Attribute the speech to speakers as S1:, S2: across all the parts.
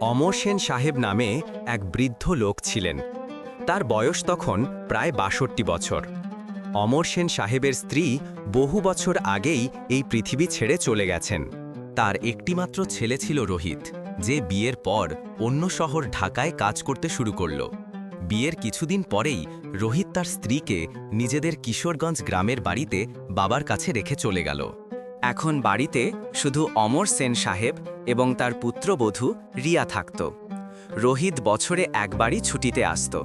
S1: অমর সেন সাহেব নামে এক বৃদ্ধ লোক ছিলেন। তার বয়স তখন প্রায় বাষট্টি বছর। অমর সেন সাহেবের স্ত্রী বহু বছর আগেই এই পৃথিবী ছেড়ে চলে গেছেন। তার একটিমাত্র ছেলে ছিল রোহিত, যে বিয়ের পর অন্য শহর ঢাকায় কাজ করতে শুরু করল। বিয়ের কিছুদিন পরেই রোহিত তার স্ত্রীকে নিজেদের কিশোরগঞ্জ গ্রামের বাড়িতে বাবার কাছে রেখে চলে গেল। এখন বাড়িতে শুধু অমর সেন সাহেব এবং তার পুত্রবধূ রিয়া থাকত। রোহিত বছরে একবারই ছুটিতে আসত।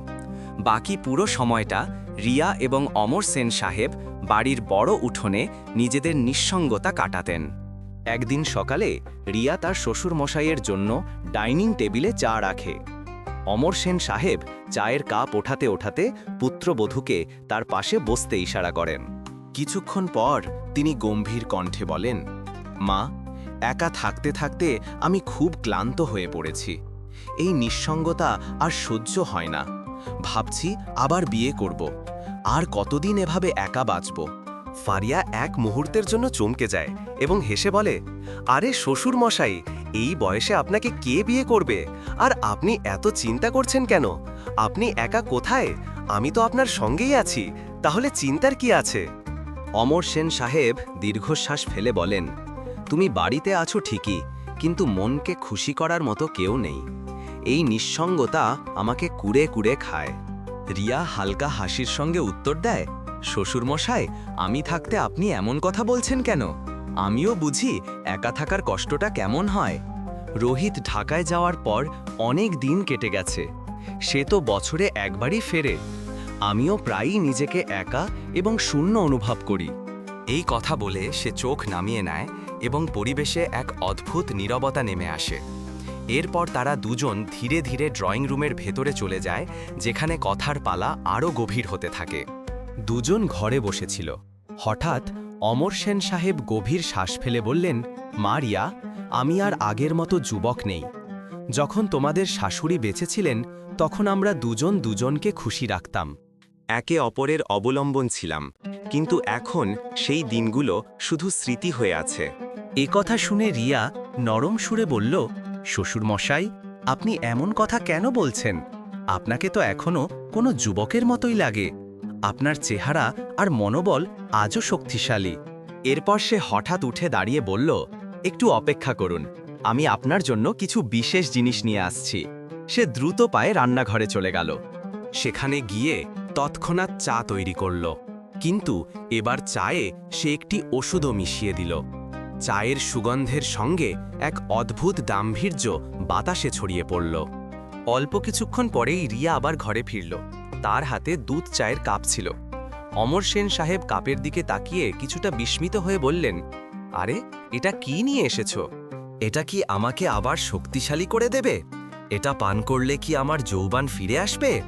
S1: বাকি পুরো সময়টা রিয়া এবং অমর সেন সাহেব বাড়ির বড় উঠোনে নিজেদের নিঃসঙ্গতা কাটাতেন। একদিন সকালে রিয়া তার শ্বশুরমশাইয়ের জন্য ডাইনিং টেবিলে চা রাখে। অমর সেন সাহেব চায়ের কাপ ওঠাতে ওঠাতে পুত্রবধূকে তার পাশে বসতে ইশারা করেন। কিছুক্ষণ পর তিনি গম্ভীর কণ্ঠে বলেন, মা, একা থাকতে থাকতে আমি খুব ক্লান্ত হয়ে পড়েছি। এই নিঃসঙ্গতা আর সহ্য হয় না। ভাবছি আবার বিয়ে করব। আর কতদিন এভাবে একা বাঁচব? ফারিয়া এক মুহূর্তের জন্য চমকে যায় এবং হেসে বলে, আরে শ্বশুর মশাই এই বয়সে আপনাকে কে বিয়ে করবে? আর আপনি এত চিন্তা করছেন কেন? আপনি একা কোথায়? আমি তো আপনার সঙ্গেই আছি। তাহলে চিন্তার কি আছে? অমর সেন সাহেব দীর্ঘশ্বাস ফেলে বলেন, তুমি বাড়িতে আছো ঠিকই, কিন্তু মনকে খুশি করার মতো কেউ নেই। এই নিঃসঙ্গতা আমাকে কুড়ে কুড়ে খায়। রিয়া হালকা হাসির সঙ্গে উত্তর দেয়, শ্বশুরমশাই, আমি থাকতে আপনি এমন কথা বলছেন কেন? আমিও বুঝি একা থাকার কষ্টটা কেমন হয়। রোহিত ঢাকায় যাওয়ার পর অনেক দিন কেটে গেছে। সে তো বছরে একবারই ফেরে। আমিও প্রায়ই নিজেকে একা এবং শূন্য অনুভব করি। এই কথা বলে সে চোখ নামিয়ে নেয় এবং পরিবেশে এক অদ্ভুত নীরবতা নেমে আসে। এরপর তারা দুজন ধীরে ধীরে ড্রয়িং রুমের ভেতরে চলে যায়, যেখানে কথার পালা আরও গভীর হতে থাকে। দুজন ঘরে বসেছিল। হঠাৎ অমর সেন সাহেব গভীর শ্বাস ফেলে বললেন, মারিয়া, আমি আর আগের মতো যুবক নেই। যখন তোমাদের শাশুড়ি বেঁচে ছিলেন তখন আমরা দুজন দুজনকে খুশি রাখতাম। একে অপরের অবলম্বন ছিলাম, কিন্তু এখন সেই দিনগুলো শুধু স্মৃতি হয়ে আছে। এ কথা শুনে রিয়া নরম সুরে বলল, শ্বশুরমশাই, আপনি এমন কথা কেন বলছেন? আপনাকে তো এখনও কোনো যুবকের মতোই লাগে। আপনার চেহারা আর মনোবল আজও শক্তিশালী। এরপর সে হঠাৎ উঠে দাঁড়িয়ে বলল, একটু অপেক্ষা করুন, আমি আপনার জন্য কিছু বিশেষ জিনিস নিয়ে আসছি। সে দ্রুত পায়ে রান্নাঘরে চলে গেল। সেখানে গিয়ে তৎক্ষণাৎ চা তৈরি করল। কিন্তু এবার চায়ে সে একটি ওষুধও মিশিয়ে দিল। চায়ের সুগন্ধের সঙ্গে এক অদ্ভুত দাম্ভীর্য বাতাসে ছড়িয়ে পড়ল। অল্প কিছুক্ষণ পরেই রিয়া আবার ঘরে ফিরল। তার হাতে দুধ চায়ের কাপ ছিল। অমর সেন সাহেব কাপের দিকে তাকিয়ে কিছুটা বিস্মিত হয়ে বললেন, আরে, এটা কি নিয়ে এসেছ? এটা কি আমাকে আবার শক্তিশালী করে দেবে? এটা পান করলে কি আমার যৌবান ফিরে আসবে?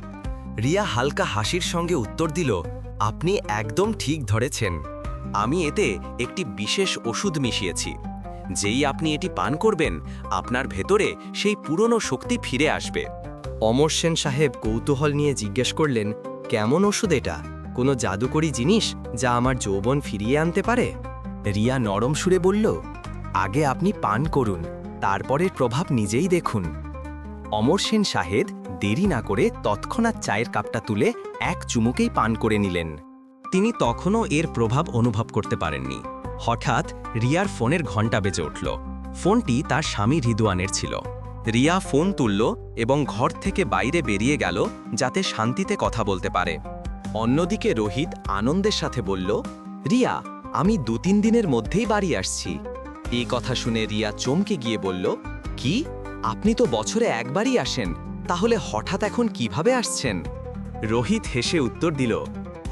S1: রিয়া হালকা হাসির সঙ্গে উত্তর দিল, আপনি একদম ঠিক ধরেছেন। আমি এতে একটি বিশেষ ওষুধ মিশিয়েছি। যেই আপনি এটি পান করবেন, আপনার ভেতরে সেই পুরনো শক্তি ফিরে আসবে। অমর সেন সাহেব কৌতূহল নিয়ে জিজ্ঞেস করলেন, কেমন ওষুধ এটা? কোনো জাদুকরি জিনিস যা আমার যৌবন ফিরিয়ে আনতে পারে? রিয়া নরম সুরে বলল, আগে আপনি পান করুন, তারপরের প্রভাব নিজেই দেখুন। অমর সেন সাহেব দেরি না করে তৎক্ষণাৎ চায়ের কাপটা তুলে এক চুমুকেই পান করে নিলেন। তিনি তখনও এর প্রভাব অনুভব করতে পারেননি। হঠাৎ রিয়ার ফোনের ঘণ্টা বেজে উঠল। ফোনটি তার স্বামী রিদুয়ানের ছিল। রিয়া ফোন তুলল এবং ঘর থেকে বাইরে বেরিয়ে গেল যাতে শান্তিতে কথা বলতে পারে। অন্যদিকে রোহিত আনন্দের সাথে বলল, রিয়া, আমি দু তিন দিনের মধ্যেই বাড়ি আসছি। এই কথা শুনে রিয়া চমকে গিয়ে বলল, কি? আপনি তো বছরে একবারই আসেন। তাহলে হঠাৎ এখন কীভাবে আসছেন? রোহিত হেসে উত্তর দিল,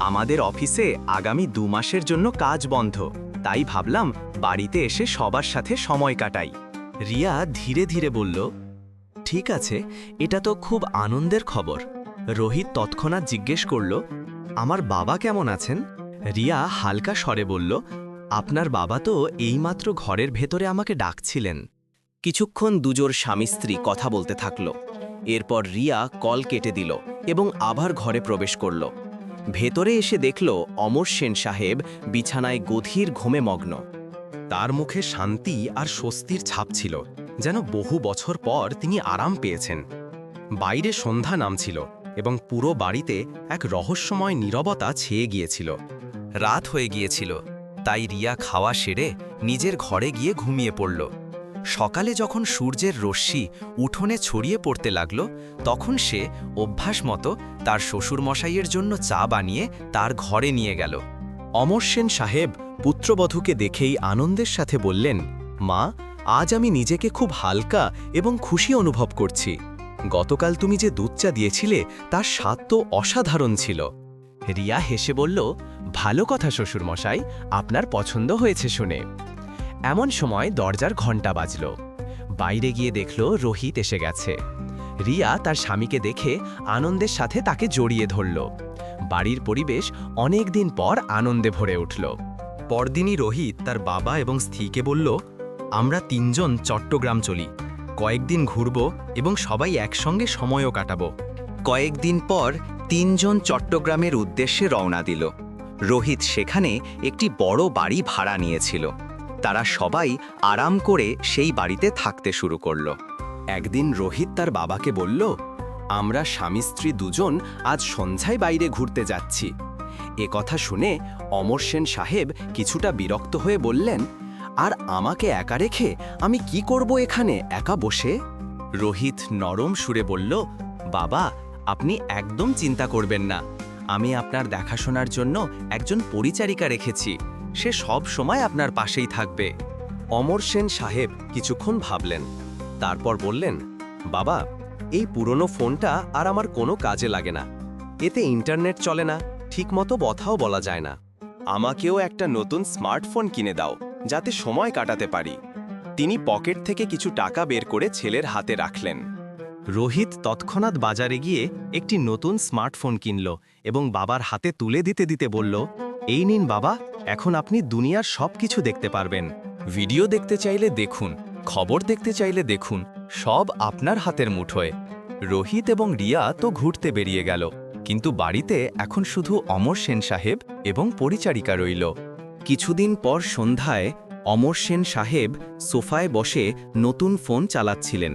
S1: আমাদের অফিসে আগামী দু মাসের জন্য কাজ বন্ধ। তাই ভাবলাম বাড়িতে এসে সবার সাথে সময় কাটাই। রিয়া ধীরে ধীরে বলল, ঠিক আছে, এটা তো খুব আনন্দের খবর। রোহিত তৎক্ষণাৎ জিজ্ঞেস করল, আমার বাবা কেমন আছেন? রিয়া হালকা স্বরে বলল, আপনার বাবা তো এইমাত্র ঘরের ভেতরে আমাকে ডাকছিলেন। কিছুক্ষণ দুজোর স্বামী স্ত্রী কথা বলতে থাকল। এরপর রিয়া কল কেটে দিল এবং আবার ঘরে প্রবেশ করল। ভেতরে এসে দেখল অমর সেন সাহেব বিছানায় গধীর ঘুমে মগ্ন। তার মুখে শান্তি আর স্বস্তির ছাপ ছিল, যেন বহু বছর পর তিনি আরাম পেয়েছেন। বাইরে সন্ধ্যা নামছিল এবং পুরো বাড়িতে এক রহস্যময় নীরবতা ছেয়ে গিয়েছিল। রাত হয়ে গিয়েছিল, তাই রিয়া খাওয়া সেরে নিজের ঘরে গিয়ে ঘুমিয়ে পড়ল। সকালে যখন সূর্যের রশ্মি উঠোনে ছড়িয়ে পড়তে লাগল, তখন সে অভ্যাস মতো তার শ্বশুরমশাইয়ের জন্য চা বানিয়ে তার ঘরে নিয়ে গেল। অমর সেন সাহেব পুত্রবধূকে দেখেই আনন্দের সাথে বললেন, মা, আজ আমি নিজেকে খুব হালকা এবং খুশি অনুভব করছি। গতকাল তুমি যে দুধ চা দিয়েছিলে, তার স্বাদ তো অসাধারণ ছিল। রিয়া হেসে বলল, ভালো কথা, শ্বশুরমশাই, আপনার পছন্দ হয়েছে শুনে। এমন সময় দরজার ঘণ্টা বাজল। বাইরে গিয়ে দেখল রোহিত এসে গেছে। রিয়া তার স্বামীকে দেখে আনন্দের সাথে তাকে জড়িয়ে ধরল। বাড়ির পরিবেশ অনেক দিন পর আনন্দে ভরে উঠল। পরদিনই রোহিত তার বাবা এবং স্ত্রীকে বলল, আমরা তিনজন চট্টগ্রাম চলি। কয়েকদিন ঘুরব এবং সবাই একসঙ্গে সময়ও কাটাবো। কয়েকদিন পর তিনজন চট্টগ্রামের উদ্দেশ্যে রওনা দিল। রোহিত সেখানে একটি বড় বাড়ি ভাড়া নিয়েছিল। তারা সবাই আরাম করে সেই বাড়িতে থাকতে শুরু করল। একদিন রোহিত তার বাবাকে বলল, আমরা স্বামী স্ত্রী দুজন আজ সন্ধ্যায় বাইরে ঘুরতে যাচ্ছি। এ কথা শুনে অমর সেন সাহেব কিছুটা বিরক্ত হয়ে বললেন, আর আমাকে একা রেখে আমি কি করব এখানে, একা বসে? রোহিত নরম সুরে বলল, বাবা, আপনি একদম চিন্তা করবেন না। আমি আপনার দেখাশোনার জন্য একজন পরিচারিকা রেখেছি। সে সব সময় আপনার পাশেই থাকবে। অমর সেন সাহেব কিছুক্ষণ ভাবলেন। তারপর বললেন, বাবা, এই পুরনো ফোনটা আর আমার কোনো কাজে লাগে না। এতে ইন্টারনেট চলে না, ঠিকমতো কথাও বলা যায় না। আমাকেও একটা নতুন স্মার্টফোন কিনে দাও, যাতে সময় কাটাতে পারি। তিনি পকেট থেকে কিছু টাকা বের করে ছেলের হাতে রাখলেন। রোহিত তৎক্ষণাৎ বাজারে গিয়ে একটি নতুন স্মার্টফোন কিনল এবং বাবার হাতে তুলে দিতে দিতে বলল এই নিন বাবা, এখন আপনি দুনিয়ার সব কিছু দেখতে পারবেন। ভিডিও দেখতে চাইলে দেখুন, খবর দেখতে চাইলে দেখুন, সব আপনার হাতের মুঠোয়। রোহিত এবং রিয়া তো ঘুরতে বেরিয়ে গেল, কিন্তু বাড়িতে এখন শুধু অমর সেন সাহেব এবং পরিচারিকা রইল। কিছুদিন পর সন্ধ্যায় অমর সেন সাহেব সোফায় বসে নতুন ফোন চালাচ্ছিলেন।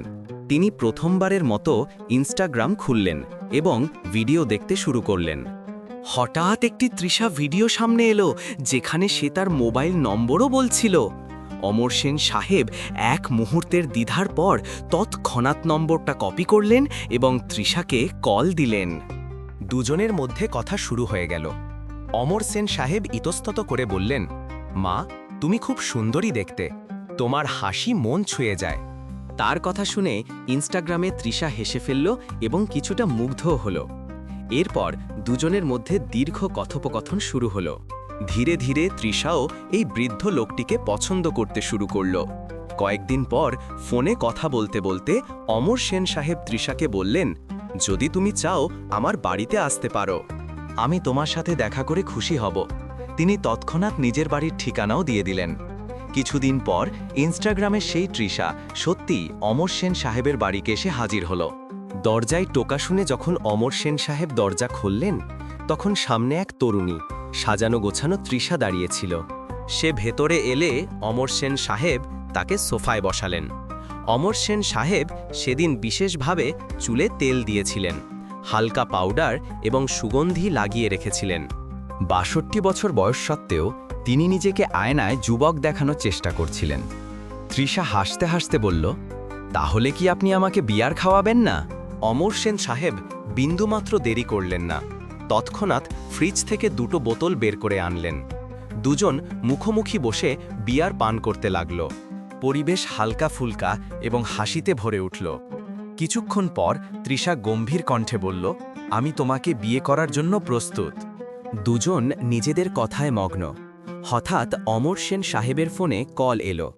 S1: তিনি প্রথমবারের মতো ইনস্টাগ্রাম খুললেন এবং ভিডিও দেখতে শুরু করলেন। হঠাৎ একটি তৃষা ভিডিও সামনে এলো, যেখানে সে তার মোবাইল নম্বরও বলছিল। অমর সেন সাহেব এক মুহূর্তের দ্বিধার পর তৎক্ষণাৎ নম্বরটা কপি করলেন এবং তৃষাকে কল দিলেন। দুজনের মধ্যে কথা শুরু হয়ে গেল। অমর সেন সাহেব ইতস্তত করে বললেন, মা, তুমি খুব সুন্দরী দেখতে। তোমার হাসি মন ছুঁয়ে যায়। তার কথা শুনে ইনস্টাগ্রামে তৃষা হেসে ফেলল এবং কিছুটা মুগ্ধ হল। এরপর দুজনের মধ্যে দীর্ঘ কথোপকথন শুরু হলো। ধীরে ধীরে তৃষাও এই বৃদ্ধ লোকটিকে পছন্দ করতে শুরু করল। কয়েকদিন পর ফোনে কথা বলতে বলতে অমর সেন সাহেব তৃষাকে বললেন, যদি তুমি চাও আমার বাড়িতে আসতে পারো। আমি তোমার সাথে দেখা করে খুশি হব। তিনি তৎক্ষণাৎ নিজের বাড়ির ঠিকানাও দিয়ে দিলেন। কিছুদিন পর ইনস্টাগ্রামে সেই তৃষা সত্যি অমর সেন সাহেবের বাড়িকে এসে হাজির হল। দরজায় টোকা শুনে যখন অমর সেন সাহেব দরজা খুললেন, তখন সামনে এক তরুণী, সাজানো গোছানো তৃষা দাঁড়িয়েছিল। সে ভেতরে এলে অমর সেন সাহেব তাকে সোফায় বসালেন। অমর সেন সাহেব সেদিন বিশেষভাবে চুলে তেল দিয়েছিলেন, হালকা পাউডার এবং সুগন্ধি লাগিয়ে রেখেছিলেন। বাষট্টি বছর বয়স সত্ত্বেও তিনি নিজেকে আয়নায় যুবক দেখানোর চেষ্টা করছিলেন। তৃষা হাসতে হাসতে বলল, তাহলে কি আপনি আমাকে বিয়ার খাওয়াবেন না? অমর সেন সাহেব বিন্দুমাত্র দেরি করলেন না। তৎক্ষণাৎ ফ্রিজ থেকে দুটো বোতল বের করে আনলেন। দুজন মুখোমুখি বসে বিয়ার পান করতে লাগল। পরিবেশ হালকা ফুলকা এবং হাসিতে ভরে উঠল। কিছুক্ষণ পর তৃষা গম্ভীর কণ্ঠে বলল, আমি তোমাকে বিয়ে করার জন্য প্রস্তুত। দুজন নিজেদের কথায় মগ্ন। হঠাৎ অমর সেন সাহেবের ফোনে কল এলো।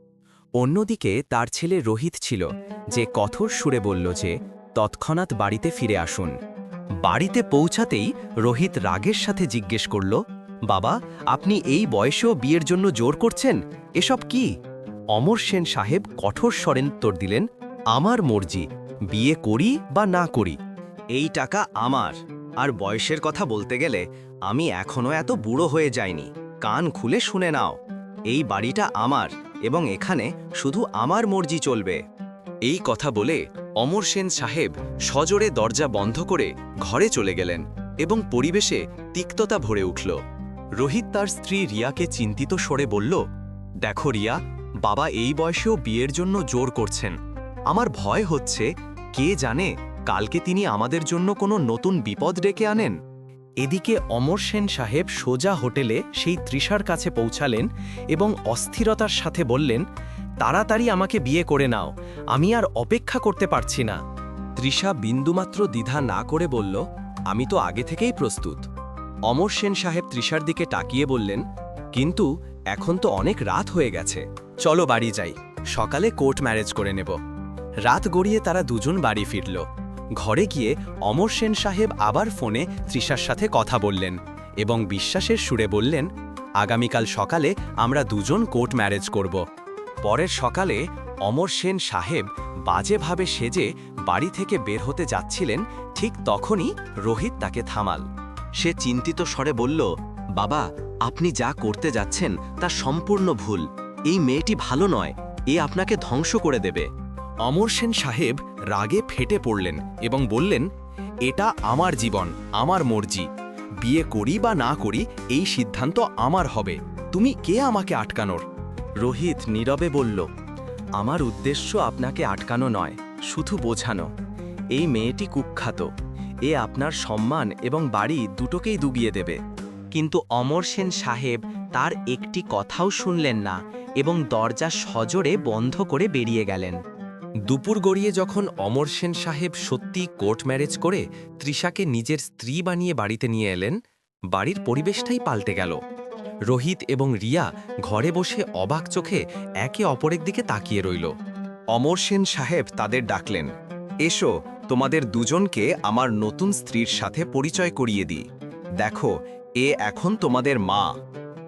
S1: অন্যদিকে তার ছেলে রোহিত ছিল, যে কঠোর সুরে বলল যে তৎক্ষণাৎ বাড়িতে ফিরে আসুন। বাড়িতে পৌঁছাতেই রোহিত রাগের সাথে জিজ্ঞেস করল, বাবা, আপনি এই বয়সেও বিয়ের জন্য জোর করছেন? এসব কি? অমর সেন সাহেব কঠোর স্বরেন্তর দিলেন, আমার মর্জি, বিয়ে করি বা না করি, এই টাকা আমার। আর বয়সের কথা বলতে গেলে আমি এখনও এত বুড়ো হয়ে যাইনি। কান খুলে শুনে নাও, এই বাড়িটা আমার এবং এখানে শুধু আমার মর্জি চলবে। এই কথা বলে অমর সেন সাহেব সজোরে দরজা বন্ধ করে ঘরে চলে গেলেন এবং পরিবেশে তিক্ততা ভরে উঠল। রোহিত তার স্ত্রী রিয়াকে চিন্তিত স্বরে বলল, দেখো রিয়া, বাবা এই বয়সেও বিয়ের জন্য জোর করছেন। আমার ভয় হচ্ছে, কে জানে কালকে তিনি আমাদের জন্য কোনো নতুন বিপদ ডেকে আনেন? এদিকে অমর সেন সাহেব সোজা হোটেলে সেই তৃষার কাছে পৌঁছালেন এবং অস্থিরতার সাথে বললেন তাড়াতাড়ি আমাকে বিয়ে করে নাও। আমি আর অপেক্ষা করতে পারছি না। তৃষা বিন্দুমাত্র দ্বিধা না করে বলল, আমি তো আগে থেকেই প্রস্তুত। অমর সেন সাহেব তৃষার দিকে তাকিয়ে বললেন, কিন্তু এখন তো অনেক রাত হয়ে গেছে। চলো বাড়ি যাই। সকালে কোর্ট ম্যারেজ করে নেব। রাত গড়িয়ে তারা দুজন বাড়ি ফিরল। ঘরে গিয়ে অমর সেন সাহেব আবার ফোনে তৃষার সাথে কথা বললেন এবং বিশ্বাসের সুরে বললেন, আগামীকাল সকালে আমরা দুজন কোর্ট ম্যারেজ করব। পরের সকালে অমর সেন সাহেব বাজেভাবে সেজে বাড়ি থেকে বের হতে যাচ্ছিলেন ঠিক তখনই রোহিত তাকে থামাল। সে চিন্তিত স্বরে বলল, বাবা, আপনি যা করতে যাচ্ছেন তা সম্পূর্ণ ভুল। এই মেয়েটি ভালো নয়, এ আপনাকে ধ্বংস করে দেবে। অমর সেন সাহেব রাগে ফেটে পড়লেন এবং বললেন, এটা আমার জীবন, আমার মর্জি। বিয়ে করি বা না করি, এই সিদ্ধান্ত আমার হবে। তুমি কে আমাকে আটকানোর? রোহিত নীরবে বলল, আমার উদ্দেশ্য আপনাকে আটকানো নয়, শুধু বোঝানো। এই মেয়েটি কুখ্যাত। এ আপনার সম্মান এবং বাড়ি দুটোকেই ডুবিয়ে দেবে। কিন্তু অমর সেন সাহেব তার একটি কথাও শুনলেন না এবং দরজা সজোরে বন্ধ করে বেরিয়ে গেলেন। দুপুর গড়িয়ে যখন অমর সেন সাহেব সত্যি কোর্ট ম্যারেজ করে তৃষাকে নিজের স্ত্রী বানিয়ে বাড়িতে নিয়ে এলেন, বাড়ির পরিবেশটাই পাল্টে গেল। রোহিত এবং রিয়া ঘরে বসে অবাক চোখে একে অপরের দিকে তাকিয়ে রইল। অমর সেন সাহেব তাদের ডাকলেন, এসো, তোমাদের দুজনকে আমার নতুন স্ত্রীর সাথে পরিচয় করিয়ে দিই। দেখো, এ এখন তোমাদের মা।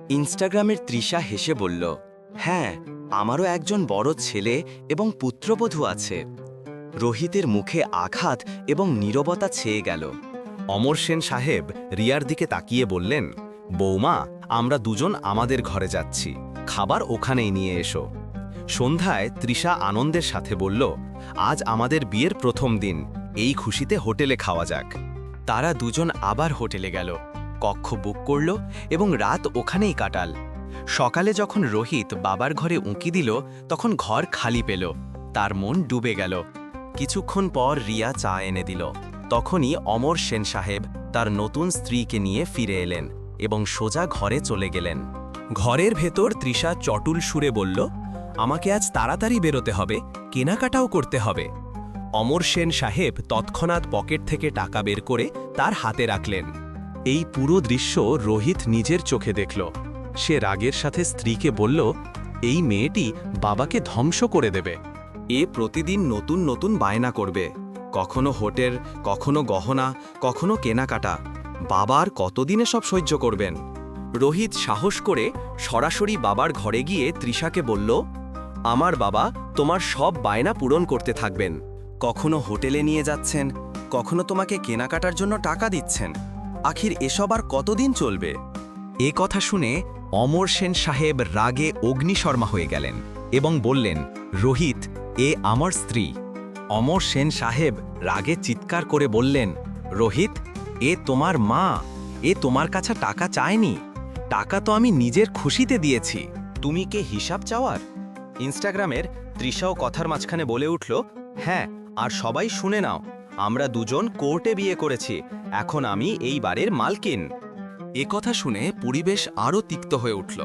S1: ইনস্টাগ্রামের তৃষা হেসে বলল হ্যাঁ আমারও একজন বড় ছেলে এবং পুত্রবধূ আছে। রোহিতের মুখে আঘাত এবং নীরবতা ছেয়ে গেল। অমর সেন সাহেব রিয়ার দিকে তাকিয়ে বললেন, বৌমা আমরা দুজন আমাদের ঘরে যাচ্ছি। খাবার ওখানেই নিয়ে এসো। সন্ধ্যায় তৃষা আনন্দের সাথে বলল, আজ আমাদের বিয়ের প্রথম দিন। এই খুশিতে হোটেলে খাওয়া যাক। তারা দুজন আবার হোটেলে গেল। কক্ষ বুক করল এবং রাত ওখানেই কাটাল। সকালে যখন রোহিত বাবার ঘরে উঁকি দিল, তখন ঘর খালি পেল। তার মন ডুবে গেল। কিছুক্ষণ পর রিয়া চা এনে দিল। তখনই অমর সেন সাহেব তার নতুন স্ত্রীকে নিয়ে ফিরে এলেন। এবং সোজা ঘরে চলে গেলেন। ঘরের ভেতর তৃষা চটুল সুরে বলল, আমাকে আজ তাড়াতাড়ি বেরোতে হবে, কেনাকাটাও করতে হবে। অমর সেন সাহেব তৎক্ষণাৎ পকেট থেকে টাকা বের করে তার হাতে রাখলেন। এই পুরো দৃশ্য রোহিত নিজের চোখে দেখল। সে রাগের সাথে স্ত্রীকে বলল, এই মেয়েটি বাবাকে ধ্বংস করে দেবে। এ প্রতিদিন নতুন নতুন বায়না করবে। কখনো হোটেল, কখনো গহনা, কখনো কেনাকাটা। বাবার কতদিনে সব সহ্য করবেন? রোহিত সাহস করে সরাসরি বাবার ঘরে গিয়ে তৃষাকে বলল, আমার বাবা, তোমার সব বায়না পূরণ করতে থাকবেন। কখনো হোটেলে নিয়ে যাচ্ছেন, কখনো তোমাকে কেনাকাটার জন্য টাকা দিচ্ছেন। আখির, এসব আর কতদিন চলবে? এ কথা শুনে অমর সেন সাহেব রাগে অগ্নিশর্মা হয়ে গেলেন এবং বললেন, রোহিত, এ আমার স্ত্রী। অমর সেন সাহেব রাগে চিৎকার করে বললেন, রোহিত এ তোমার মা, এ তোমার কাছে টাকা চায়নি। টাকা তো আমি নিজের খুশিতে দিয়েছি। তুমি কে হিসাব চাওয়ার? ইনস্টাগ্রামের তৃষাও কথার মাঝখানে বলে উঠল হ্যাঁ আর সবাই শুনে নাও, আমরা দুজন কোর্টে বিয়ে করেছি, এখন আমি এই বাড়ির মালকিন। এ কথা শুনে পরিবেশ আরও তিক্ত হয়ে উঠল।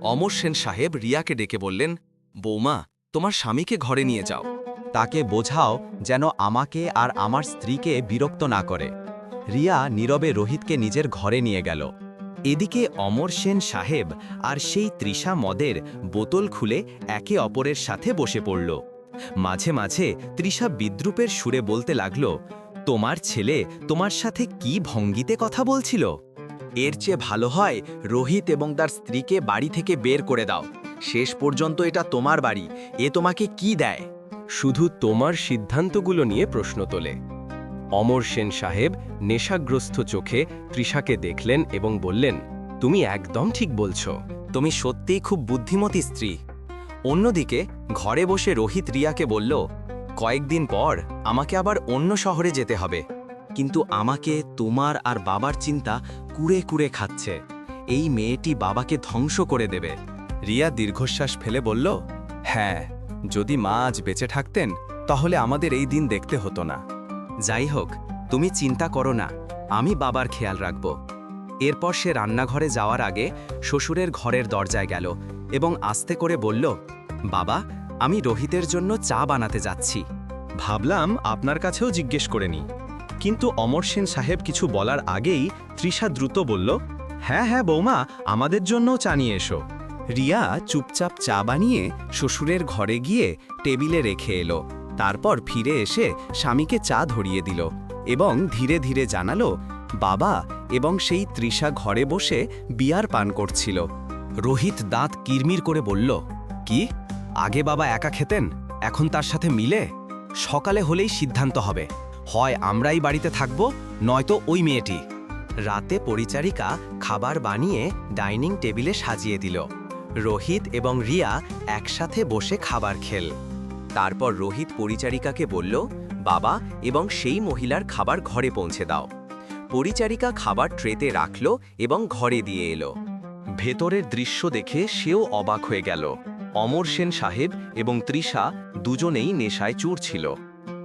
S1: অমর সেন সাহেব রিয়াকে ডেকে বললেন, বৌমা, তোমার স্বামীকে ঘরে নিয়ে যাও। তাকে বোঝাও যেন আমাকে আর আমার স্ত্রীকে বিরক্ত না করে। রিয়া নীরবে রোহিতকে নিজের ঘরে নিয়ে গেল। এদিকে অমর সেন সাহেব আর সেই তৃষা মদের বোতল খুলে একে অপরের সাথে বসে পড়ল। মাঝে মাঝে তৃষা বিদ্রুপের সুরে বলতে লাগল, তোমার ছেলে তোমার সাথে কি ভঙ্গিতে কথা বলছিল? এর চেয়ে ভালো হয় রোহিত এবং তার স্ত্রীকে বাড়ি থেকে বের করে দাও। শেষ পর্যন্ত এটা তোমার বাড়ি, এ তোমাকে কি দেয়? শুধু তোমার সিদ্ধান্তগুলো নিয়ে প্রশ্ন তোলে। অমর সেন সাহেব নেশাগ্রস্ত চোখে তৃষাকে দেখলেন এবং বললেন, তুমি একদম ঠিক বলছ। তুমি সত্যিই খুব বুদ্ধিমতী স্ত্রী। অন্যদিকে ঘরে বসে রোহিত রিয়াকে বলল, কয়েকদিন পর আমাকে আবার অন্য শহরে যেতে হবে। কিন্তু আমাকে, তোমার আর বাবার চিন্তা কুড়ে কুড়ে খাচ্ছে। এই মেয়েটি বাবাকে ধ্বংস করে দেবে। রিয়া দীর্ঘশ্বাস ফেলে বলল হ্যাঁ যদি মা আজ বেঁচে থাকতেন, তাহলে আমাদের এই দিন দেখতে হতো না। যাই হোক, তুমি চিন্তা করো না, আমি বাবার খেয়াল রাখব। এরপর সে রান্নাঘরে যাওয়ার আগে শ্বশুরের ঘরের দরজায় গেল এবং আস্তে করে বলল, বাবা, আমি রোহিতের জন্য চা বানাতে যাচ্ছি। ভাবলাম আপনার কাছেও জিজ্ঞেস করে নি কিন্তু অমর সেন সাহেব কিছু বলার আগেই তৃষা দ্রুত বলল হ্যাঁ হ্যাঁ বৌমা, আমাদের জন্যও চা নিয়ে এসো। রিয়া চুপচাপ চা বানিয়ে শ্বশুরের ঘরে গিয়ে টেবিলে রেখে এলো। তারপর ফিরে এসে স্বামীকে চা ধরিয়ে দিল এবং ধীরে ধীরে জানালো, বাবা, এবং সেই তৃষা ঘরে বসে বিয়ার পান করছিল। রোহিত দাঁত কিরমির করে বলল, কি? আগে বাবা একা খেতেন, এখন তার সাথে মিলে? সকালে হলেই সিদ্ধান্ত হবে। হয় আমরাই বাড়িতে থাকব, নয়তো ওই মেয়েটি। রাতে পরিচারিকা খাবার বানিয়ে ডাইনিং টেবিলে সাজিয়ে দিল। রোহিত এবং রিয়া একসাথে বসে খাবার খেল। তারপর রোহিত পরিচারিকাকে বলল, বাবা, এবং সেই মহিলার খাবার ঘরে পৌঁছে দাও। পরিচারিকা খাবার ট্রেতে রাখল এবং ঘরে দিয়ে এলো। ভেতরের দৃশ্য দেখে সেও অবাক হয়ে গেল। অমর সেন সাহেব এবং তৃষা দুজনেই নেশায় চুর ছিল।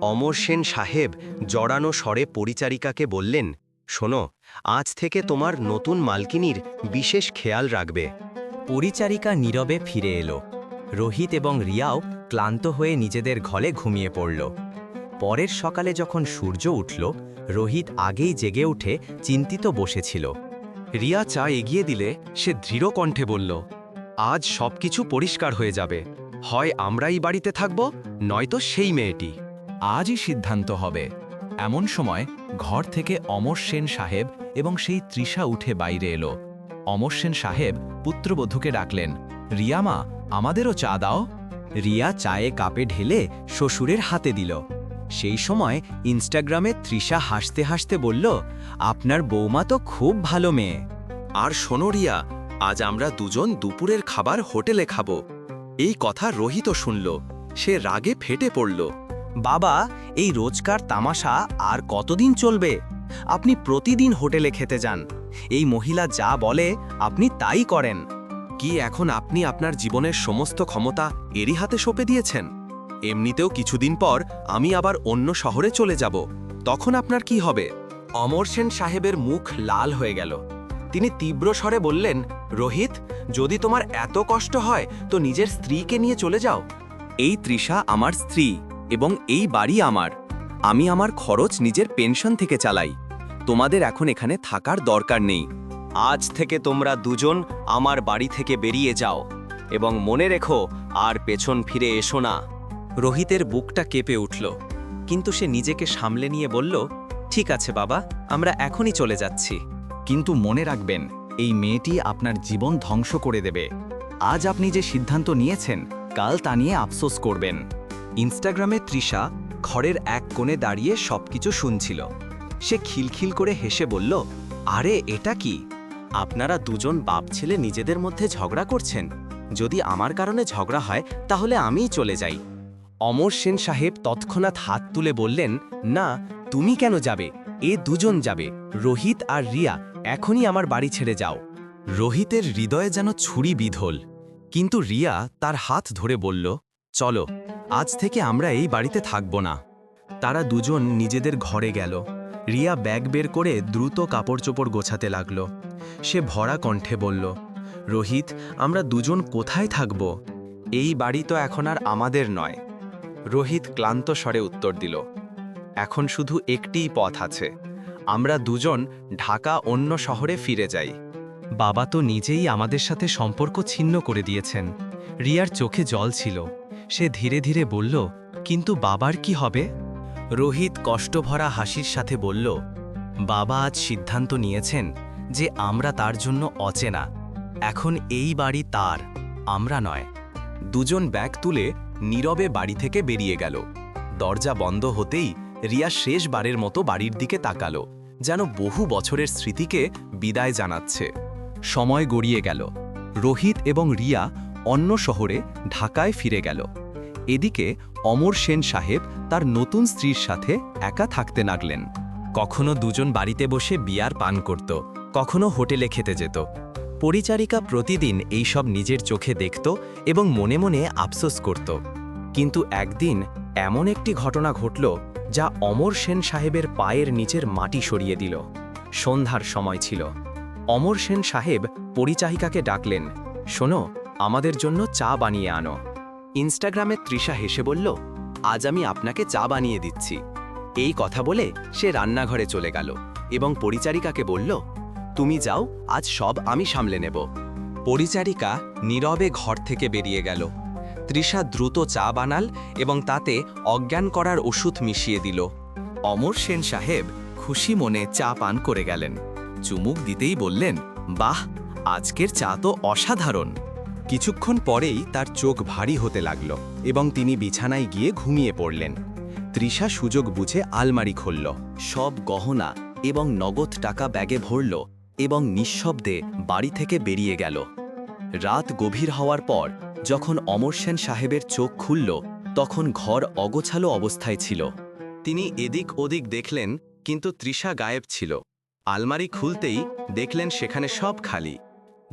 S1: অমর সেন সাহেব জড়ানো স্বরে পরিচারিকাকে বললেন, শোনো, আজ থেকে তোমার নতুন মালকিনীর বিশেষ খেয়াল রাখবে। পরিচারিকা নীরবে ফিরে এলো। রোহিত এবং রিয়াও ক্লান্ত হয়ে নিজেদের ঘরে ঘুমিয়ে পড়ল। পরের সকালে যখন সূর্য উঠল, রোহিত আগেই জেগে উঠে চিন্তিত বসেছিল। রিয়া চা এগিয়ে দিলে সে দৃঢ় কণ্ঠে বলল, আজ সবকিছু পরিষ্কার হয়ে যাবে। হয় আমরাই বাড়িতে থাকব, নয়তো সেই মেয়েটি।
S2: আজই সিদ্ধান্ত হবে। এমন সময় ঘর থেকে অমর সেন সাহেব এবং সেই তৃষা উঠে বাইরে এলো। অমর সেন সাহেব পুত্রবধূকে ডাকলেন রিয়ামা আমাদেরও চা দাও।
S1: রিয়া চায়ে কাপে ঢেলে শ্বশুরের হাতে দিল। সেই সময় ইনস্টাগ্রামে তৃষা হাসতে হাসতে বলল, আপনার বৌমা তো খুব ভালো মেয়ে। আর শোনো রিয়া, আজ আমরা দুজন দুপুরের খাবার হোটেলে খাব। এই কথা রোহিত শুনল। সে রাগে ফেটে পড়ল। বাবা, এই রোজকার তামাশা আর কতদিন চলবে? আপনি প্রতিদিন হোটেলে খেতে যান। এই মহিলা যা বলে আপনি তাই করেন। কি এখন আপনি আপনার জীবনের সমস্ত ক্ষমতা এরই হাতে সঁপে দিয়েছেন? এমনিতেও কিছুদিন পর আমি আবার অন্য শহরে চলে যাব। তখন আপনার কি হবে? অমর সেন সাহেবের মুখ লাল হয়ে গেল। তিনি তীব্র স্বরে বললেন, রোহিত, যদি তোমার এত কষ্ট হয়, তো নিজের স্ত্রীকে নিয়ে চলে যাও। এই তৃষা আমার স্ত্রী এবং এই বাড়ি আমার। আমি আমার খরচ নিজের পেনশন থেকে চালাই। তোমাদের এখন এখানে থাকার দরকার নেই। আজ থেকে তোমরা দুজন আমার বাড়ি থেকে বেরিয়ে যাও এবং মনে রেখো আর পেছন ফিরে এসো না। রোহিতের বুকটা কেঁপে উঠল, কিন্তু সে নিজেকে সামলে নিয়ে বলল, ঠিক আছে বাবা, আমরা এখনই চলে যাচ্ছি।
S2: কিন্তু মনে রাখবেন, এই মেয়েটি আপনার জীবন ধ্বংস করে দেবে। আজ আপনি যে সিদ্ধান্ত নিয়েছেন, কাল তা নিয়ে আফসোস করবেন।
S1: ইনস্টাগ্রামে তৃষা ঘরের এক কোণে দাঁড়িয়ে সবকিছু শুনছিল। সে খিলখিল করে হেসে বলল, আরে, এটা কি? আপনারা দুজন বাপ ছেলে নিজেদের মধ্যে ঝগড়া করছেন। যদি আমার কারণে ঝগড়া হয়, তাহলে আমিই চলে যাই। অমর সেন সাহেব তৎক্ষণাৎ হাত তুলে বললেন, না, তুমি কেন যাবে? এ দুজন যাবে, রোহিত আর রিয়া। এখনই আমার বাড়ি ছেড়ে যাও। রোহিতের হৃদয়ে যেন ছুরি বিধল। কিন্তু রিয়া তার হাত ধরে বলল, চলো, আজ থেকে আমরা এই বাড়িতে থাকব না। তারা দুজন নিজেদের ঘরে গেল। রিয়া ব্যাগ বের করে দ্রুত কাপড় চোপড় গোছাতে লাগল। সে ভরা কণ্ঠে বলল, রোহিত, আমরা দুজন কোথায় থাকব? এই বাড়ি তো এখন আর আমাদের নয়। রোহিত ক্লান্ত স্বরে উত্তর দিল, এখন শুধু একটিই পথ আছে। আমরা দুজন ঢাকা অন্য শহরে ফিরে যাই। বাবা তো নিজেই আমাদের সাথে সম্পর্ক ছিন্ন করে দিয়েছেন। রিয়ার চোখে জল ছিল। সে ধীরে ধীরে বলল, কিন্তু বাবার কি হবে? রোহিত কষ্টভরা হাসির সাথে বলল, বাবা আজ সিদ্ধান্ত নিয়েছেন যে আমরা তার জন্য অচেনা। এখন এই বাড়ি তার, আমরা নয়। দুজন ব্যাগ তুলে নীরবে বাড়ি থেকে বেরিয়ে গেল। দরজা বন্ধ হতেই রিয়া শেষবারের মতো বাড়ির দিকে তাকালো, যেন বহু বছরের স্মৃতিকে বিদায় জানাচ্ছে। সময় গড়িয়ে গেল। রোহিত এবং রিয়া অন্য শহরে ঢাকায় ফিরে গেল। এদিকে অমর সেন সাহেব তার নতুন স্ত্রীর সাথে একা থাকতে লাগলেন। কখনো দুজন বাড়িতে বসে বিয়ার পান করত। কখনো হোটেলে খেতে যেত। পরিচারিকা প্রতিদিন এইসব নিজের চোখে দেখত এবং মনে মনে আফসোস করত। কিন্তু একদিন এমন একটি ঘটনা ঘটল যা অমর সেন সাহেবের পায়ের নিচের মাটি সরিয়ে দিল। সন্ধ্যার সময় ছিল। অমর সেন সাহেব পরিচাহিকাকে ডাকলেন, শোনো, আমাদের জন্য চা বানিয়ে আনো। ইনস্টাগ্রামে তৃষা হেসে বলল, আজ আমি আপনাকে চা বানিয়ে দিচ্ছি। এই কথা বলে সে রান্নাঘরে চলে গেল এবং পরিচারিকাকে বলল তুমি যাও, আজ সব আমি সামলে নেব। পরিচারিকা নীরবে ঘর থেকে বেরিয়ে গেল। তৃষা দ্রুত চা বানাল এবং তাতে অজ্ঞান করার ওষুধ মিশিয়ে দিল। অমর সেন সাহেব খুশি মনে চা পান করে গেলেন। চুমুক দিতেই বললেন, বাহ, আজকের চা তো অসাধারণ। কিছুক্ষণ পরেই তার চোখ ভারী হতে লাগল এবং তিনি বিছানায় গিয়ে ঘুমিয়ে পড়লেন। তৃষা সুযোগ বুঝে আলমারি খুলল। সব গহনা এবং নগদ টাকা ব্যাগে ভরল এবং নিঃশব্দে বাড়ি থেকে বেরিয়ে গেল। রাত গভীর হওয়ার পর, যখন অমর সেন সাহেবের চোখ খুলল, তখন ঘর অগোছালো অবস্থায় ছিল। তিনি এদিক ওদিক দেখলেন, কিন্তু তৃষা গায়েব ছিল। আলমারি খুলতেই দেখলেন সেখানে সব খালি।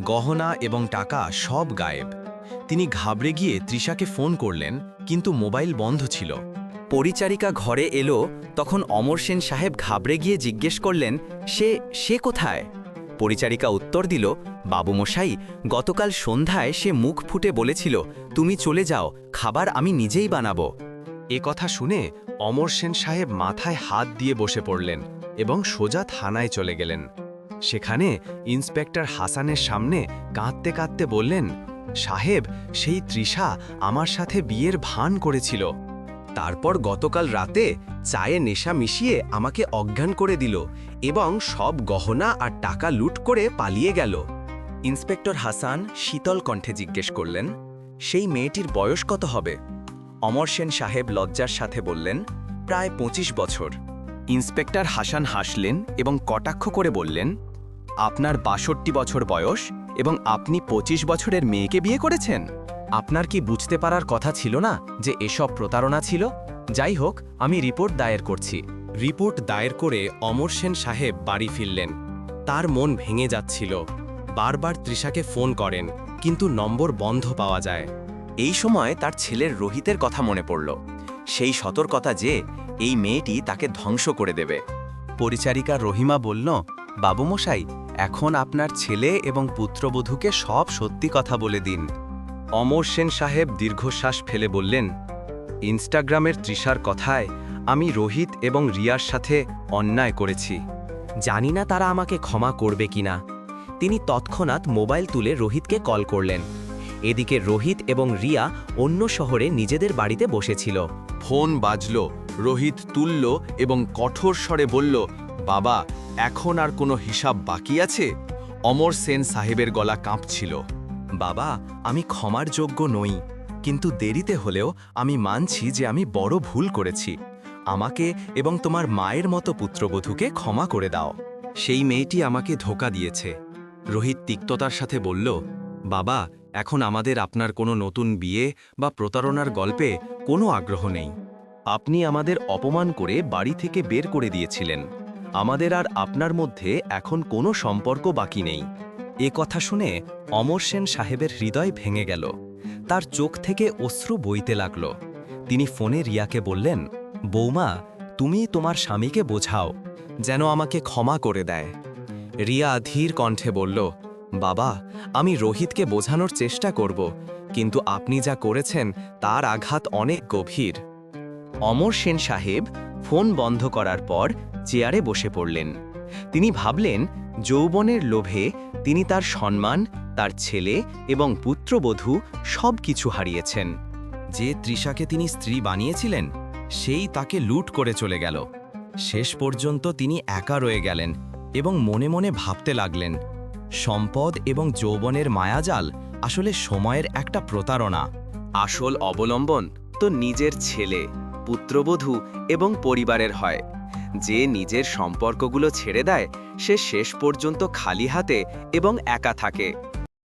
S1: গহনা এবং টাকা সব গায়েব। তিনি ঘাবড়ে গিয়ে তৃষাকে ফোন করলেন, কিন্তু মোবাইল বন্ধ ছিল। পরিচারিকা ঘরে এলো, তখন অমর সেন সাহেব ঘাবড়ে গিয়ে জিজ্ঞেস করলেন, সে সে কোথায়? পরিচারিকা উত্তর দিল, বাবুমশাই, গতকাল সন্ধ্যায় সে মুখ ফুটে বলেছিল, তুমি চলে যাও, খাবার আমি নিজেই বানাবো। এ কথা শুনে অমর সেন সাহেব মাথায় হাত দিয়ে বসে পড়লেন এবং সোজা থানায় চলে গেলেন। সেখানে ইন্সপেক্টর হাসানের সামনে কাঁদতে কাঁদতে বললেন, সাহেব, সেই তৃষা আমার সাথে বিয়ের ভান করেছিল। তারপর গতকাল রাতে চায়ে নেশা মিশিয়ে আমাকে অজ্ঞান করে দিল এবং সব গহনা আর টাকা লুট করে পালিয়ে গেল। ইন্সপেক্টর হাসান শীতল কণ্ঠে জিজ্ঞেস করলেন, সেই মেয়েটির বয়স কত হবে? অমর সেন সাহেব লজ্জার সাথে বললেন, প্রায় ২৫ বছর। ইন্সপেক্টর হাসান হাসলেন এবং কটাক্ষ করে বললেন, আপনার বাষট্টি বছর বয়স এবং আপনি ২৫ বছরের মেয়েকে বিয়ে করেছেন? আপনার কি বুঝতে পারার কথা ছিল না যে এসব প্রতারণা ছিল? যাই হোক আমি রিপোর্ট দায়ের করছি। রিপোর্ট দায়ের করে অমর সেন সাহেব বাড়ি ফিরলেন। তার মন ভেঙে যাচ্ছিল। বারবার তৃষাকে ফোন করেন কিন্তু নম্বর বন্ধ পাওয়া যায়। এই সময় তার ছেলের রোহিতের কথা মনে পড়ল। সেই সতর্কতা যে এই মেয়েটি তাকে ধ্বংস করে দেবে। পরিচারিকা রহিমা বলল বাবুমশাই এখন আপনার ছেলে এবং পুত্রবধূকে সব সত্যি কথা বলে দিন। অমর সেন সাহেব দীর্ঘশ্বাস ফেলে বললেন, ইনস্টাগ্রামের তৃষার কথায় আমি রোহিত এবং রিয়ার সাথে অন্যায় করেছি। জানি না তারা আমাকে ক্ষমা করবে কিনা তিনি তৎক্ষণাৎ মোবাইল তুলে রোহিতকে কল করলেন। এদিকে রোহিত এবং রিয়া অন্য শহরে নিজেদের বাড়িতে বসেছিল।
S2: ফোন বাজল, রোহিত তুলল এবং কঠোর স্বরে বলল, বাবা, এখন আর কোনো হিসাব বাকি আছে? অমর সেন সাহেবের গলা কাঁপছিল।
S1: বাবা, আমি ক্ষমার যোগ্য নই, কিন্তু দেরিতে হলেও আমি মানছি যে আমি বড় ভুল করেছি। আমাকে এবং তোমার মায়ের মতো পুত্রবধূকে ক্ষমা করে দাও। সেই মেয়েটি আমাকে ধোকা দিয়েছে। রোহিত তিক্ততার সাথে বলল, বাবা, এখন আমাদের আপনার কোনো নতুন বিয়ে বা প্রতারণার গল্পে কোনো আগ্রহ নেই। আপনি আমাদের অপমান করে বাড়ি থেকে বের করে দিয়েছিলেন। আমাদের আর আপনার মধ্যে এখন কোনো সম্পর্ক বাকি নেই। এ কথা শুনে অমর সেন সাহেবের হৃদয় ভেঙে গেল। তার চোখ থেকে অশ্রু বইতে লাগল। তিনি ফোনে রিয়াকে বললেন, বৌমা, তুমি তোমার স্বামীকে বোঝাও, যেন আমাকে ক্ষমা করে দেয়। রিয়া ধীর কণ্ঠে বলল, বাবা, আমি রোহিতকে বোঝানোর চেষ্টা করব, কিন্তু আপনি যা করেছেন, তার আঘাত অনেক গভীর। অমর সেন সাহেব ফোন বন্ধ করার পর চেয়ারে বসে পড়লেন। তিনি ভাবলেন, যৌবনের লোভে তিনি তার সম্মান তার ছেলে এবং পুত্রবধূ সব কিছু হারিয়েছেন। যে তৃষাকে তিনি স্ত্রী বানিয়েছিলেন, সেই তাকে লুট করে চলে গেল। শেষ পর্যন্ত তিনি একা রয়ে গেলেন এবং মনে মনে ভাবতে লাগলেন, সম্পদ এবং যৌবনের মায়াজাল আসলে সময়ের একটা প্রতারণা। আসল অবলম্বন তো নিজের ছেলে, পুত্রবধূ এবং পরিবারের হয়। যে নিজের সম্পর্কগুলো ছেড়ে দেয়, সে শেষ পর্যন্ত খালি হাতে এবং একা থাকে।